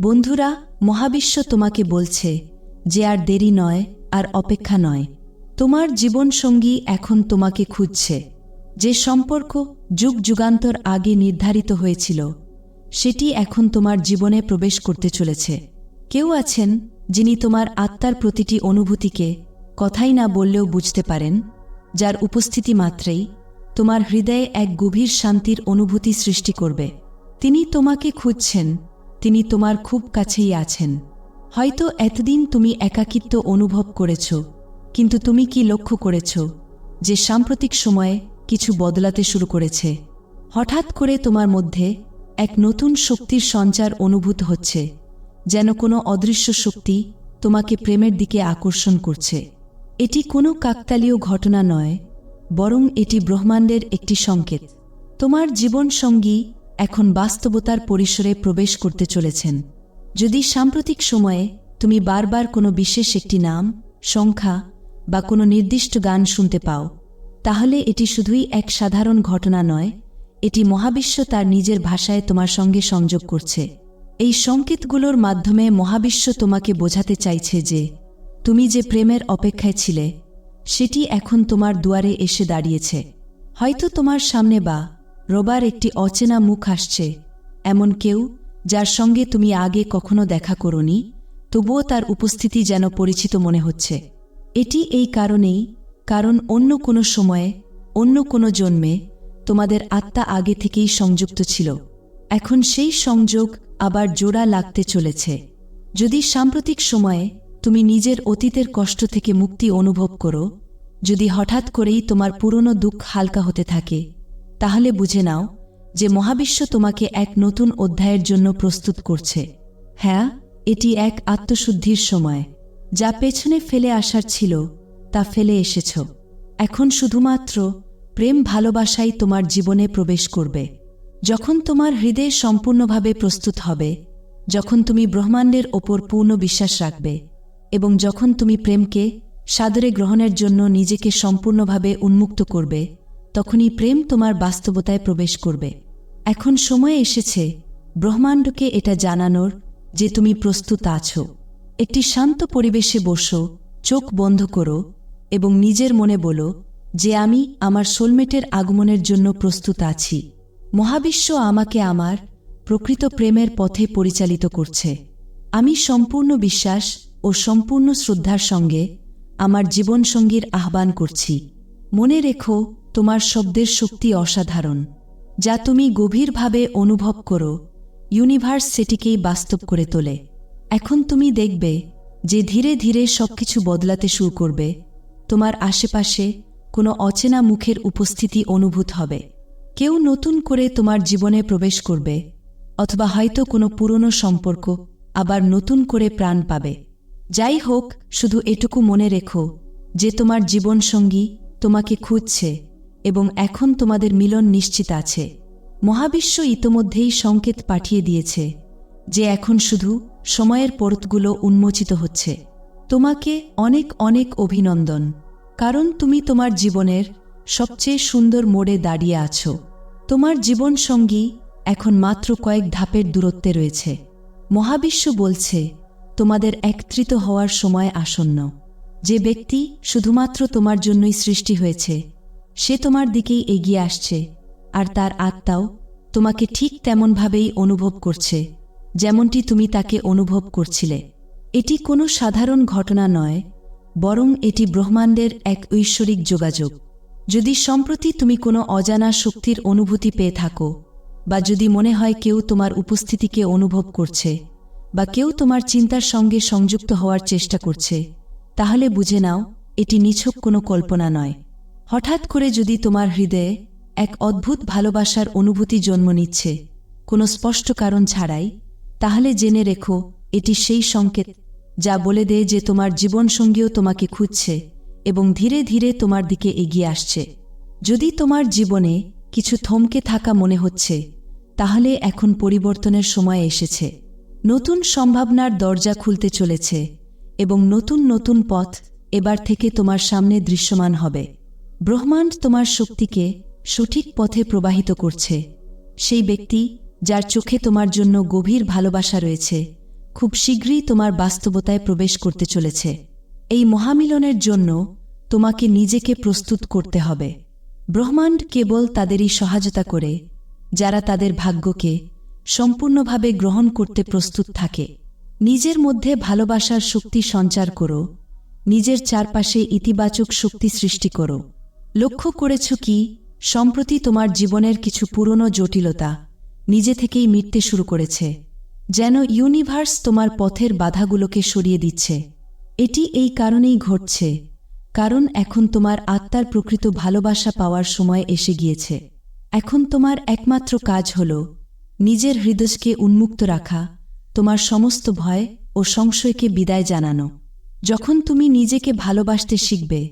বন্ধুরা, মহাবিশ্ব তোমাকে বলছে যে আর দেরি নয়, আর অপেক্ষা নয়। তোমার জীবনসঙ্গী এখন তোমাকে খুঁজছে, যে সম্পর্ক যুগ যুগান্তর আগে নির্ধারিত হয়েছিল, সেটি এখন তোমার জীবনে প্রবেশ করতে চলেছে। কেউ আছেন যিনি তোমার আত্মার প্রতিটি অনুভূতিকে কথাই না বললেও বুঝতে পারেন, যার উপস্থিতি মাত্রেই তোমার হৃদয়ে এক গভীর শান্তির অনুভূতি সৃষ্টি করবে। তিনি তোমাকে খুঁজছেন তিনি তোমার খুব কাছেই আছেন। হয়তো এতদিন তুমি একাকিত্ব অনুভব করেছ, কিন্তু তুমি কি লক্ষ্য করেছ যে সাম্প্রতিক সময়ে কিছু বদলাতে শুরু করেছে? হঠাৎ করে তোমার মধ্যে এক নতুন শক্তির সঞ্চার অনুভূত হচ্ছে, যেন কোনো অদৃশ্য শক্তি তোমাকে প্রেমের দিকে আকর্ষণ করছে। এটি কোনো কাকতালীয় ঘটনা নয়, বরং এটি ব্রহ্মাণ্ডের একটি সংকেত। তোমার জীবনসঙ্গী এখন বাস্তবতার পরিসরে প্রবেশ করতে চলেছেন। যদি সাম্প্রতিক সময়ে তুমি বারবার কোনো বিশেষ একটি নাম, সংখ্যা বা কোনো নির্দিষ্ট গান শুনতে পাও, তাহলে এটি শুধুই এক সাধারণ ঘটনা নয়, এটি মহাবিশ্ব তার নিজের ভাষায় তোমার সঙ্গে সংযোগ করছে। এই সংকেতগুলোর মাধ্যমে মহাবিশ্ব তোমাকে বোঝাতে চাইছে যে, তুমি যে প্রেমের অপেক্ষায় ছিলে, সেটি এখন তোমার দুয়ারে এসে দাঁড়িয়েছে। হয়তো তোমার সামনে বা রবার একটি অচেনা মুখ আসছে, এমন কেউ যার সঙ্গে তুমি আগে কখনো দেখা করনি, তবুও তার উপস্থিতি যেন পরিচিত মনে হচ্ছে। এটি এই কারণেই, কারণ অন্য কোনো সময়ে, অন্য কোনো জন্মে তোমাদের আত্মা আগে থেকেই সংযুক্ত ছিল। এখন সেই সংযোগ আবার জোড়া লাগতে চলেছে। যদি সাম্প্রতিক সময়ে তুমি নিজের অতীতের কষ্ট থেকে মুক্তি অনুভব করো, যদি হঠাৎ করেই তোমার পুরনো দুঃখ হালকা হতে থাকে তাহলে বুঝে নাও যে মহাবিশ্ব তোমাকে এক নতুন অধ্যায়ের জন্য প্রস্তুত করছে। হ্যাঁ এটি এক আত্মশুদ্ধির সময়, যা পেছনে ফেলে আসার ছিল, তা ফেলে এসেছ। এখন শুধুমাত্র প্রেম ভালোবাসাই তোমার জীবনে প্রবেশ করবে। যখন তোমার হৃদয় সম্পূর্ণভাবে প্রস্তুত হবে, যখন তুমি ব্রহ্মাণ্ডের ওপর পূর্ণ বিশ্বাস রাখবে, এবং যখন তুমি প্রেমকে সাদরে গ্রহণের জন্য নিজেকে সম্পূর্ণভাবে উন্মুক্ত করবে তখনই প্রেম তোমার বাস্তবতায় প্রবেশ করবে। এখন সময় এসেছে ব্রহ্মাণ্ডকে এটা জানানোর যে তুমি প্রস্তুত আছো। একটি শান্ত পরিবেশে বসো, চোখ বন্ধ করো এবং নিজের মনে বলো যে আমি আমার সোলমেটের আগমনের জন্য প্রস্তুত আছি। মহাবিশ্ব আমাকে আমার প্রকৃত প্রেমের পথে পরিচালিত করছে। আমি সম্পূর্ণ বিশ্বাস ও সম্পূর্ণ শ্রদ্ধার সঙ্গে আমার জীবনসঙ্গীর আহ্বান করছি। মনে রেখো তোমার শব্দের শক্তি অসাধারণ, যা তুমি গভীরভাবে অনুভব করো, ইউনিভার্স সেটিকেই বাস্তব করে তোলে। এখন তুমি দেখবে যে ধীরে ধীরে সবকিছু বদলাতে শুরু করবে, তোমার আশেপাশে কোনো অচেনা মুখের উপস্থিতি অনুভূত হবে। কেউ নতুন করে তোমার জীবনে প্রবেশ করবে, অথবা হয়তো কোনো পুরনো সম্পর্ক আবার নতুন করে প্রাণ পাবে। যাই হোক, শুধু এটুকু মনে রেখো যে তোমার জীবনসঙ্গী তোমাকে খুঁজছে। এবং এখন তোমাদের মিলন নিশ্চিত আছে। মহাবিশ্ব ইতোমধ্যেই সংকেত পাঠিয়ে দিয়েছে যে এখন শুধু সময়ের পরতগুলো উন্মোচিত হচ্ছে। তোমাকে অনেক অনেক অভিনন্দন, কারণ তুমি তোমার জীবনের সবচেয়ে সুন্দর মোড়ে দাঁড়িয়ে আছো। তোমার জীবনসঙ্গী এখন মাত্র কয়েক ধাপের দূরত্বে রয়েছে। মহাবিশ্ব বলছে, তোমাদের একত্রিত হওয়ার সময় আসন্ন। যে ব্যক্তি শুধুমাত্র তোমার জন্যই সৃষ্টি হয়েছে সে তোমার দিকেই এগিয়ে আসছে, আর তার আত্মাও তোমাকে ঠিক তেমনভাবেই অনুভব করছে, যেমনটি তুমি তাকে অনুভব করছিলে। এটি কোনো সাধারণ ঘটনা নয়, বরং এটি ব্রহ্মাণ্ডের এক ঐশ্বরিক যোগাযোগ। যদি সম্প্রতি তুমি কোনো অজানা শক্তির অনুভূতি পেয়ে থাকো, বা যদি মনে হয় কেউ তোমার উপস্থিতিকে অনুভব করছে, বা কেউ তোমার চিন্তার সঙ্গে সংযুক্ত হওয়ার চেষ্টা করছে, তাহলে বুঝে নাও, এটি নিছক কোনো কল্পনা নয়। হঠাৎ করে যদি তোমার হৃদয়ে এক অদ্ভুত ভালোবাসার অনুভূতি জন্ম নিচ্ছে, কোনো স্পষ্ট কারণ ছাড়াই, তাহলে জেনে রেখো, এটি সেই সংকেত যা বলে দেয় যে তোমার জীবনসঙ্গীও তোমাকে খুঁজছে এবং ধীরে ধীরে তোমার দিকে এগিয়ে আসছে। যদি তোমার জীবনে কিছু থমকে থাকা মনে হচ্ছে, তাহলে এখন পরিবর্তনের সময় এসেছে। নতুন সম্ভাবনার দরজা খুলতে চলেছে এবং নতুন নতুন পথ এবার থেকে তোমার সামনে দৃশ্যমান হবে। ব্রহ্মাণ্ড তোমার শক্তিকে সঠিক পথে প্রবাহিত করছে। সেই ব্যক্তি যার চোখে তোমার জন্য গভীর ভালোবাসা রয়েছে, খুব শীঘ্রই তোমার বাস্তবতায় প্রবেশ করতে চলেছে। এই মহামিলনের জন্য তোমাকে নিজেকে প্রস্তুত করতে হবে। ব্রহ্মাণ্ড কেবল তাদেরই সহায়তা করে, যারা তাদের ভাগ্যকে সম্পূর্ণভাবে গ্রহণ করতে প্রস্তুত থাকে। নিজের মধ্যে ভালোবাসার শক্তি সঞ্চার করো, নিজের চারপাশে ইতিবাচক শক্তি সৃষ্টি করো। লক্ষ্য করেছ কি, সম্প্রতি তোমার জীবনের কিছু পুরনো জটিলতা নিজে থেকেই মিটতে শুরু করেছে, যেন ইউনিভার্স তোমার পথের বাধাগুলোকে সরিয়ে দিচ্ছে। এটি এই কারণেই ঘটছে, কারণ এখন তোমার আত্মার প্রকৃত ভালোবাসা পাওয়ার সময় এসে গিয়েছে। এখন তোমার একমাত্র কাজ হল নিজের হৃদয়কে উন্মুক্ত রাখা, তোমার সমস্ত ভয় ও সংশয়কে বিদায় জানানো। যখন তুমি নিজেকে ভালোবাসতে শিখবে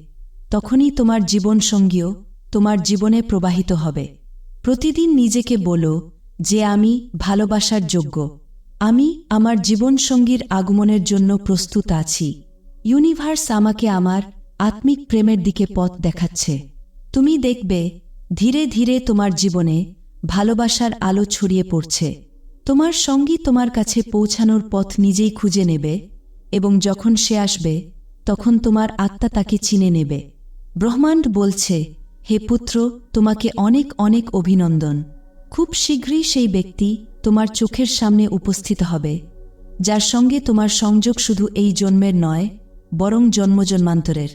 তখনই তোমার জীবনসঙ্গীও তোমার জীবনে প্রবাহিত হবে। প্রতিদিন নিজেকে বলো যে আমি ভালোবাসার যোগ্য। আমি আমার জীবনসঙ্গীর আগমনের জন্য প্রস্তুত আছি। ইউনিভার্স আমাকে আমার আত্মিক প্রেমের দিকে পথ দেখাচ্ছে। তুমি দেখবে ধীরে ধীরে তোমার জীবনে ভালোবাসার আলো ছড়িয়ে পড়ছে। তোমার সঙ্গী তোমার কাছে পৌঁছানোর পথ নিজেই খুঁজে নেবে এবং যখন সে আসবে, তখন তোমার আত্মা তাকে চিনে নেবে। ব্রহ্মাণ্ড বলছে, হে পুত্র, তোমাকে অনেক অনেক অভিনন্দন। খুব শীঘ্রই সেই ব্যক্তি তোমার চোখের সামনে উপস্থিত হবে, যার সঙ্গে তোমার সংযোগ শুধু এই জন্মের নয়, বরং জন্মজন্মান্তরের।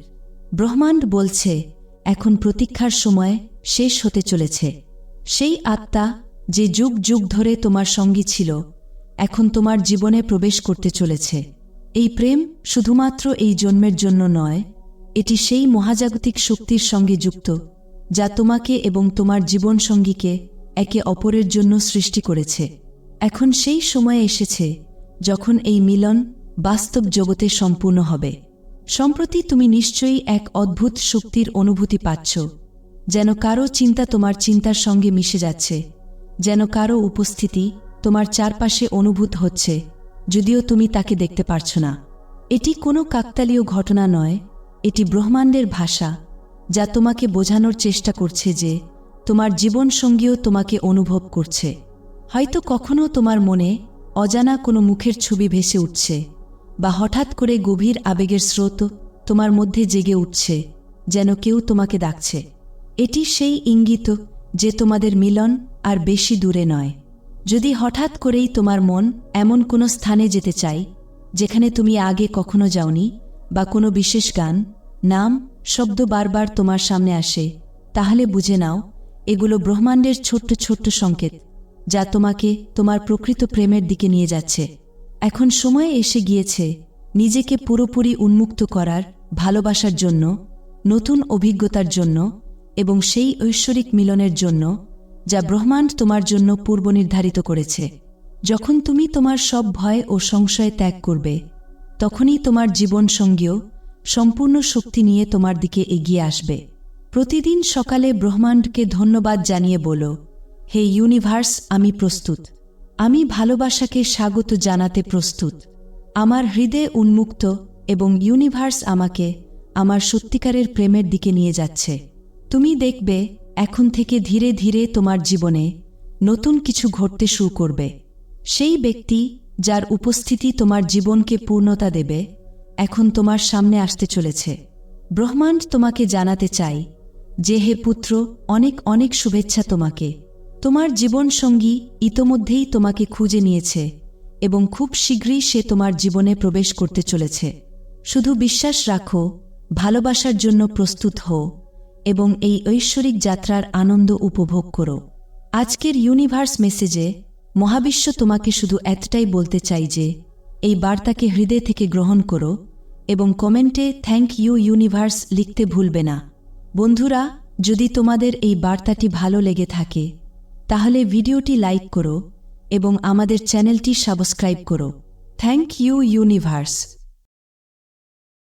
ব্রহ্মাণ্ড বলছে, এখন প্রতীক্ষার সময় শেষ হতে চলেছে। সেই আত্মা যে যুগ যুগ ধরে তোমার সঙ্গী ছিল, এখন তোমার জীবনে প্রবেশ করতে চলেছে। এই প্রেম শুধুমাত্র এই জন্মের জন্য নয় এটি সেই মহাজাগতিক শক্তির সঙ্গে যুক্ত, যা তোমাকে এবং তোমার জীবনসঙ্গীকে একে অপরের জন্য সৃষ্টি করেছে। এখন সেই সময় এসেছে যখন এই মিলন বাস্তব জগতে সম্পূর্ণ হবে। সম্প্রতি তুমি নিশ্চয়ই এক অদ্ভুত শক্তির অনুভূতি পাচ্ছ, যেন কারও চিন্তা তোমার চিন্তার সঙ্গে মিশে যাচ্ছে, যেন কারও উপস্থিতি তোমার চারপাশে অনুভূত হচ্ছে, যদিও তুমি তাকে দেখতে পারছ না। এটি কোনো কাকতালীয় ঘটনা নয় এটি ব্রহ্মাণ্ডের ভাষা, যা তোমাকে বোঝানোর চেষ্টা করছে যে তোমার জীবনসঙ্গীও তোমাকে অনুভব করছে। হয়তো কখনো তোমার মনে অজানা কোনো মুখের ছবি ভেসে উঠছে, বা হঠাৎ করে গভীর আবেগের স্রোত তোমার মধ্যে জেগে উঠছে, যেন কেউ তোমাকে ডাকছে। এটি সেই ইঙ্গিত যে তোমাদের মিলন আর বেশি দূরে নয়। যদি হঠাৎ করেই তোমার মন এমন কোনো স্থানে যেতে চাই যেখানে তুমি আগে কখনো যাওনি বা কোনো বিশেষ গান, নাম, শব্দ বারবার তোমার সামনে আসে, তাহলে বুঝে নাও, এগুলো ব্রহ্মাণ্ডের ছোট্ট ছোট্ট সংকেত, যা তোমাকে তোমার প্রকৃত প্রেমের দিকে নিয়ে যাচ্ছে। এখন সময় এসে গিয়েছে, নিজেকে পুরোপুরি উন্মুক্ত করার, ভালোবাসার জন্য, নতুন অভিজ্ঞতার জন্য, এবং সেই ঐশ্বরিক মিলনের জন্য, যা ব্রহ্মাণ্ড তোমার জন্য পূর্ব নির্ধারিত করেছে। যখন তুমি তোমার সব ভয় ও সংশয় ত্যাগ করবে তখনই তোমার জীবন জীবনসঙ্গীও সম্পূর্ণ শক্তি নিয়ে তোমার দিকে এগিয়ে আসবে। প্রতিদিন সকালে ব্রহ্মাণ্ডকে ধন্যবাদ জানিয়ে বলো, হে ইউনিভার্স, আমি প্রস্তুত। আমি ভালোবাসাকে স্বাগত জানাতে প্রস্তুত। আমার হৃদয় উন্মুক্ত এবং ইউনিভার্স আমাকে আমার সত্যিকারের প্রেমের দিকে নিয়ে যাচ্ছে। তুমি দেখবে, এখন থেকে ধীরে ধীরে তোমার জীবনে নতুন কিছু ঘটতে শুরু করবে। সেই ব্যক্তি যার উপস্থিতি তোমার জীবনকে পূর্ণতা দেবে, এখন তোমার সামনে আসতে চলেছে। ব্রহ্মাণ্ড তোমাকে জানাতে চাই যে হে পুত্র, অনেক অনেক শুভেচ্ছা তোমাকে। তোমার জীবনসঙ্গী ইতোমধ্যেই তোমাকে খুঁজে নিয়েছে এবং খুব শীঘ্রই সে তোমার জীবনে প্রবেশ করতে চলেছে। শুধু বিশ্বাস রাখো, ভালোবাসার জন্য প্রস্তুত হও এবং এই ঐশ্বরিক যাত্রার আনন্দ উপভোগ করো। আজকের ইউনিভার্স মেসেজে মহাবিশ্ব তোমাকে শুধু এতটাই বলতে চাই যে, এই বার্তাকে হৃদয় থেকে গ্রহণ করো এবং কমেন্টে থ্যাংক ইউ ইউনিভার্স লিখতে ভুলবে না। বন্ধুরা, যদি তোমাদের এই বার্তাটি ভালো লেগে থাকে, তাহলে ভিডিওটি লাইক করো এবং আমাদের চ্যানেলটি সাবস্ক্রাইব করো। Thank you universe.